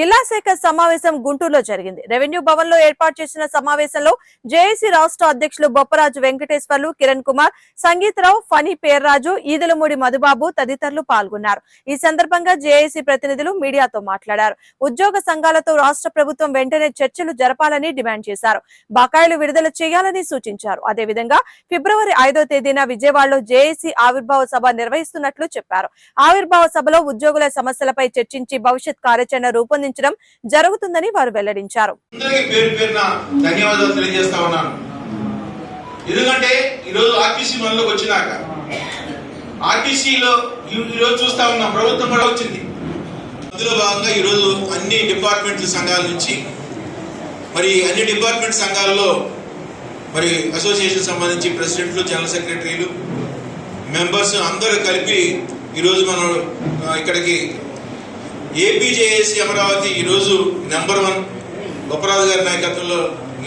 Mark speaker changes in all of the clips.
Speaker 1: జిల్లా శాఖ సమావేశం గుంటూరులో జరిగింది. రెవెన్యూ భవన్లో ఏర్పాటు చేసిన సమావేశంలో జేఏసీ రాష్ట్ర అధ్యక్షులు బొప్పరాజు వెంకటేశ్వర్లు కిరణ్ కుమార్ సంగీతరావు ఫణి పేర్రాజు ఈదలమూడి మధుబాబు తదితరులు పాల్గొన్నారు. ఈ సందర్భంగా జేఏసీ ప్రతినిధులు మీడియాతో మాట్లాడారు. ఉద్యోగ సంఘాలతో రాష్ట్ర ప్రభుత్వం వెంటనే చర్చలు జరపాలని డిమాండ్ చేశారు. బకాయిలు విడుదల చేయాలని సూచించారు. అదేవిధంగా ఫిబ్రవరి ఐదో తేదీన విజయవాడలో జేఏసీ ఆవిర్భావ సభ నిర్వహిస్తున్నట్లు చెప్పారు. ఆవిర్భావ సభలో ఉద్యోగుల సమస్యలపై చర్చించి భవిష్యత్ కార్యాచరణ రూపొందించడం జరుగుతుందని వారు వెల్లడించారు.
Speaker 2: ధన్యవాదాలు తెలియజేస్తా ఉన్నాను. ఎందుకంటే ఈరోజు ఆర్టీసీ మనలోకి వచ్చినాక ఆర్టీసీలో ఈ- ఈరోజు చూస్తా ఉన్న ప్రభుత్వం కూడా వచ్చింది. అందులో భాగంగా ఈరోజు అన్ని డిపార్ట్మెంట్ల సంఘాల నుంచి మరి అన్ని డిపార్ట్మెంట్ సంఘాల్లో మరి అసోసియేషన్ సంబంధించి ప్రెసిడెంట్లు జనరల్ సెక్రటరీలు మెంబర్స్ అందరూ కలిపి ఈరోజు మనం ఇక్కడికి ఏపీజేఏసీ అమరావతి ఈరోజు నెంబర్ వన్. గొప్పరాజు గారి నాయకత్వంలో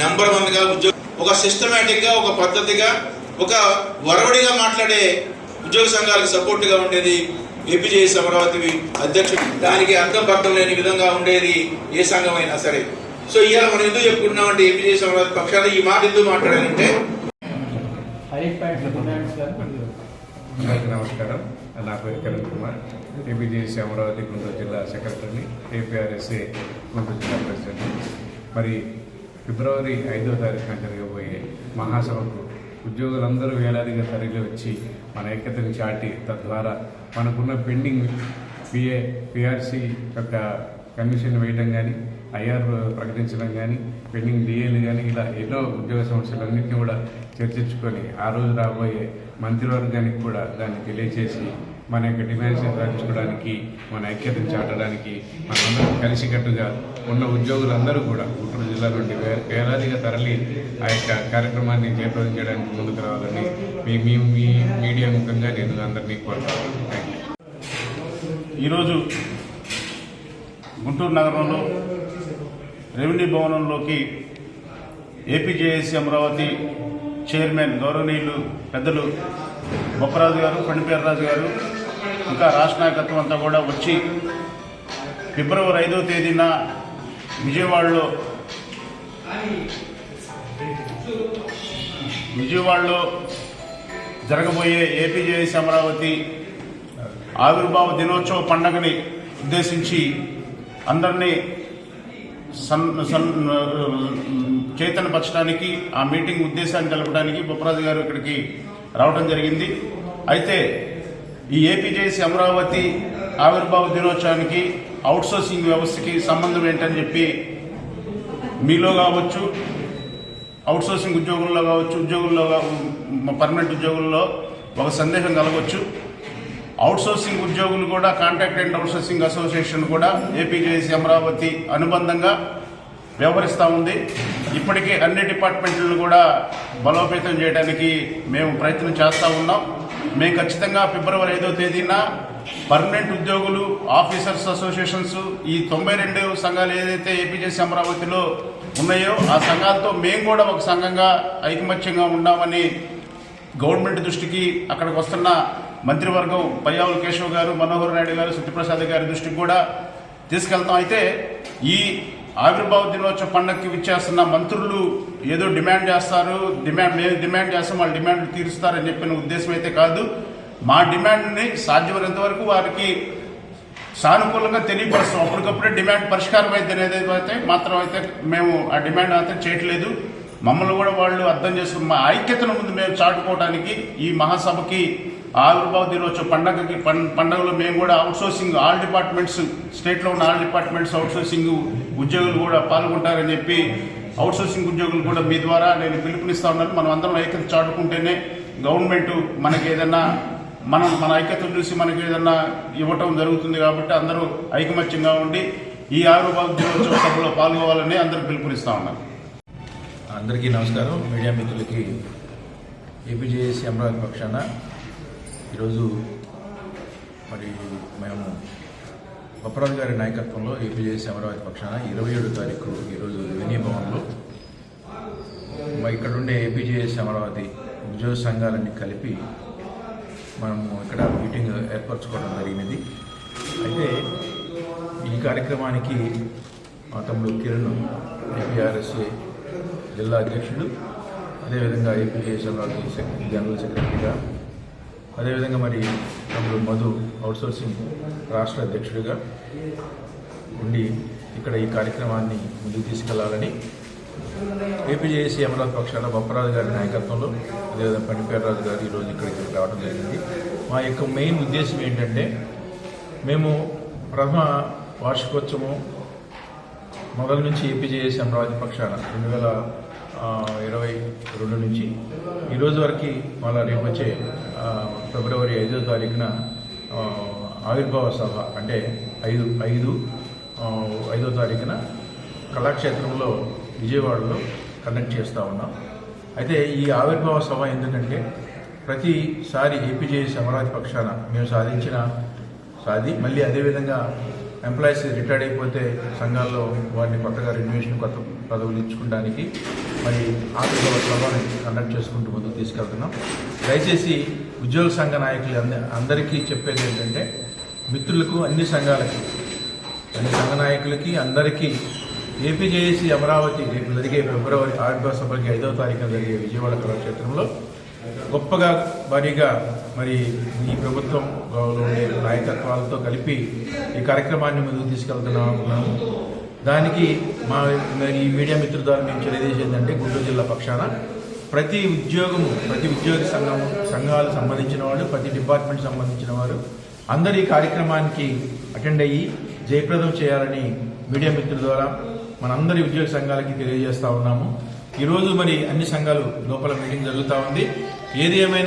Speaker 2: నెంబర్ వన్గా ఉద్యోగ ఒక సిస్టమేటిక్గా ఒక పద్ధతిగా ఒక వరవడిగా మాట్లాడే ఉద్యోగ సంఘాలకు సపోర్ట్గా ఉండేది ఏపీజేఎస్ అమరావతి అధ్యక్షుడు. దానికి అర్థం పర్థం లేని విధంగా ఉండేది ఏ సంఘం అయినా సరే. సో ఇవాళ మనం ఎందుకు చెప్పుకుంటున్నామంటే ఏపీజేఎస్ అమరావతి పక్షాన ఈ మాట ఎందుకు మాట్లాడాలంటే
Speaker 3: నమస్కారం. నా పేరు కిరణ్ కుమార్. ఏపీజేసీ అమరావతి గుంటూరు జిల్లా సెక్రటరీని ఏపీఆర్ఎస్ఏ గుంటూరు జిల్లా ప్రెసిడెంట్ మరి ఫిబ్రవరి ఐదో తారీఖున జరగబోయే మహాసభకు ఉద్యోగులందరూ వేలాదిగా తరలి వచ్చి మన ఐక్యతను చాటి తద్వారా మనకున్న పెండింగ్ పిఏ పిఆర్సి యొక్క కమిషన్ వేయడం కానీ ఐఆర్ ప్రకటించడం కానీ పెండింగ్ డిఏలు కానీ ఇలా ఎన్నో ఉద్యోగ సమస్యలన్నింటినీ కూడా చర్చించుకొని ఆ రోజు రాబోయే మంత్రివర్గానికి కూడా దాన్ని తెలియజేసి మన యొక్క డిమాండ్స్ సాధించుకోవడానికి మన ఐక్యతను చాటడానికి మనందరం కలిసికట్టుగా ఉన్న ఉద్యోగులందరూ కూడా గుంటూరు జిల్లా నుండి వేలాదిగా తరలి ఆ యొక్క కార్యక్రమాన్ని జయప్రదం చేయడానికి ముందుకు రావాలని మీ మీ మీ మీడియా ముఖంగా నేను అందరినీ కోరుతాను
Speaker 4: ఈరోజు గుంటూరు నగరంలో రెవెన్యూ భవనంలోకి ఏపీజేఏసీ అమరావతి చైర్మన్ గౌరవనీయులు పెద్దలు బొప్పరాజు గారు పండిపేరరాజు గారు ఇంకా రాష్ట్ర నాయకత్వం అంతా కూడా వచ్చి ఫిబ్రవరి ఐదో తేదీన విజయవాడలో విజయవాడలో జరగబోయే ఏపీజేఎస్ అమరావతి ఆవిర్భావ దినోత్సవ పండగని ఉద్దేశించి అందరినీ సన్ సన్ చైతన్యపరచడానికి ఆ మీటింగ్ ఉద్దేశాన్ని తెలపడానికి బొప్పరాజు గారు ఇక్కడికి రావడం జరిగింది. అయితే ఈ ఏపీజేసి అమరావతి ఆవిర్భావ దినోత్సవానికి అవుట్సోర్సింగ్ వ్యవస్థకి సంబంధం ఏంటని చెప్పి మీలో కావచ్చు అవుట్సోర్సింగ్ ఉద్యోగుల్లో కావచ్చు ఉద్యోగుల్లో పర్మనెంట్ ఉద్యోగుల్లో ఒక సందేహం కలగవచ్చు అవుట్సోర్సింగ్ ఉద్యోగులు కూడా కాంట్రాక్ట్ అండ్ అవుట్సోర్సింగ్ అసోసియేషన్ కూడా ఏపీజేసి అమరావతి అనుబంధంగా వ్యవహరిస్తూ ఉంది. ఇప్పటికే అన్ని డిపార్ట్మెంట్లను కూడా బలోపేతం చేయడానికి మేము ప్రయత్నం చేస్తూ ఉన్నాం. మేము ఖచ్చితంగా ఫిబ్రవరి ఐదో తేదీన పర్మనెంట్ ఉద్యోగులు ఆఫీసర్స్ అసోసియేషన్స్ ఈ తొంభై రెండు సంఘాలు ఏదైతే ఏపీజేసి అమరావతిలో ఉన్నాయో ఆ సంఘాలతో మేము కూడా ఒక సంఘంగా ఐకమత్యంగా ఉన్నామని గవర్నమెంట్ దృష్టికి అక్కడికి వస్తున్న మంత్రివర్గం పయ్యావుల కేశవ్ గారు మనోహర్ నాయుడు గారు సత్యప్రసాద్ గారి దృష్టికి కూడా తీసుకెళ్తాం. అయితే ఈ ఆవిర్భావ దినోత్సవ పండుగకి విచ్చేస్తున్న మంత్రులు ఏదో డిమాండ్ చేస్తారు డిమాండ్ మేము డిమాండ్ చేస్తాం వాళ్ళు డిమాండ్ తీరుస్తారని చెప్పిన ఉద్దేశం అయితే కాదు. మా డిమాండ్ని సాధ్యమైనంత వరకు వారికి సానుకూలంగా తెలియపరుస్తాం. అప్పటికప్పుడే డిమాండ్ పరిష్కారం అయితే అయితే మాత్రం అయితే మేము ఆ డిమాండ్ అయితే చేయట్లేదు. మమ్మల్ని కూడా వాళ్ళు అర్థం చేసుకుని మా ఐక్యతను ముందు మేము చాటుకోవడానికి ఈ మహాసభకి ఆవిర్భావ దినోత్సవ పండగకి పండగలో మేము కూడా అవుట్సోర్సింగ్ ఆల్ డిపార్ట్మెంట్స్ స్టేట్లో ఉన్న ఆల్ డిపార్ట్మెంట్స్ అవుట్సోర్సింగ్ ఉద్యోగులు కూడా పాల్గొంటారని చెప్పి అవుట్సోర్సింగ్ ఉద్యోగులు కూడా మీ ద్వారా నేను పిలుపునిస్తా ఉన్నాను. మనం అందరం ఐక్యత చాటుకుంటేనే గవర్నమెంట్ మనకి ఏదైనా మనం మన ఐక్యతను చూసి మనకి ఏదన్నా ఇవ్వటం జరుగుతుంది కాబట్టి అందరూ ఐకమత్యంగా ఉండి ఈ ఆవిర్భావ దినోత్సవ సభలో పాల్గొవాలని అందరూ పిలుపునిస్తా ఉన్నారు.
Speaker 5: అందరికీ నమస్కారం. మీడియా మిత్రులకి ఏపీజేఏసీ అమరావతి పక్షాన ఈరోజు మరి మేము బొప్పరాజు గారి నాయకత్వంలో ఏపీజేఏసీ అమరావతి పక్షాన ఇరవై ఏడు తారీఖు ఈరోజు వినయ భవన్లో. ఇక్కడుండే ఇక్కడ ఉండే ఏపీజేఎస్ అమరావతి ఉద్యోగ సంఘాలన్నీ కలిపి మనము ఇక్కడ మీటింగ్ ఏర్పరచుకోవడం జరిగినది. అయితే ఈ కార్యక్రమానికి మా తమ్ముడు కిరణ్ ఏపీఆర్ఎస్ఏ జిల్లా అధ్యక్షుడు అదేవిధంగా ఏపీజేఎస్ అమరావతి జనరల్ సెక్రటరీగా అదేవిధంగా మరి తమ్ముడు మధు అవుట్సోర్సింగ్ రాష్ట్ర అధ్యక్షుడిగా ఉండి ఇక్కడ ఈ కార్యక్రమాన్ని ముందుకు తీసుకెళ్ళాలని ఏపీజేఏసీ అమరావతి పక్షాన బొప్పరాజు గారి నాయకత్వంలో అదేవిధంగా పండిపేరరాజు గారు ఈరోజు ఇక్కడికి రావడం జరిగింది. మా యొక్క మెయిన్ ఉద్దేశం ఏంటంటే మేము ప్రథమ వార్షికోత్సవం మొదల నుంచి ఏపీజేఏసీ అమరావతి పక్షాన రెండు వేల ఇరవై రెండు నుంచి. ఈరోజు వరకు మళ్ళా రేపు వచ్చే ఫిబ్రవరి ఐదో తారీఖున ఆవిర్భావ సభ అంటే ఐదు ఐదు ఐదో తారీఖున కళాక్షేత్రంలో విజయవాడలో కండక్ట్ చేస్తూ ఉన్నాం. అయితే ఈ ఆవిర్భావ సభ ఎందుకంటే ప్రతిసారి ఏపీజేఎస్ అమరావతి పక్షాన మేము సాధించిన సాధి మళ్ళీ అదేవిధంగా ఎంప్లాయీస్ రిటైర్డ్ అయిపోతే సంఘాల్లో వారిని కొత్తగా రెన్యువేషన్ కొత్త పదవులు ఇచ్చుకోవడానికి మరి ఆర్థిక సభని కండక్ట్ చేసుకుంటూ ముందుకు తీసుకెళ్తున్నాం. దయచేసి ఉద్యోగ సంఘ నాయకులు అంద- అందరికీ చెప్పేది ఏంటంటే మిత్రులకు అన్ని సంఘాలకి అన్ని సంఘ నాయకులకి అందరికీ ఏపీజేఏసీ అమరావతి రేపు జరిగే ఫిబ్రవరి ఆవిర్భావ సభకి ఐదవ తారీఖున జరిగే విజయవాడ కళాక్షేత్రంలో గొప్పగా భారీగా మరి ఈ ప్రభుత్వం ఉండే నాయకత్వాలతో కలిపి ఈ కార్యక్రమాన్ని ముందుకు తీసుకెళ్తున్నాము దానికి మా మరి ఈ మీడియా మిత్రుల ద్వారా మేము తెలియజేసేది గుంటూరు జిల్లా పక్షాన ప్రతి ఉద్యోగము ప్రతి ఉద్యోగ సంఘం సంఘాలు సంబంధించిన వాళ్ళు ప్రతి డిపార్ట్మెంట్ సంబంధించిన వారు అందరు ఈ కార్యక్రమానికి అటెండ్ అయ్యి జయప్రదం చేయాలని మీడియా మిత్రుల ద్వారా మనందరి ఉద్యోగ సంఘాలకి తెలియజేస్తా ఉన్నాము. ఈరోజు మరి అన్ని సంఘాలు లోపల మీటింగ్ జరుగుతూ ఉంది. ఏది ఏమైనా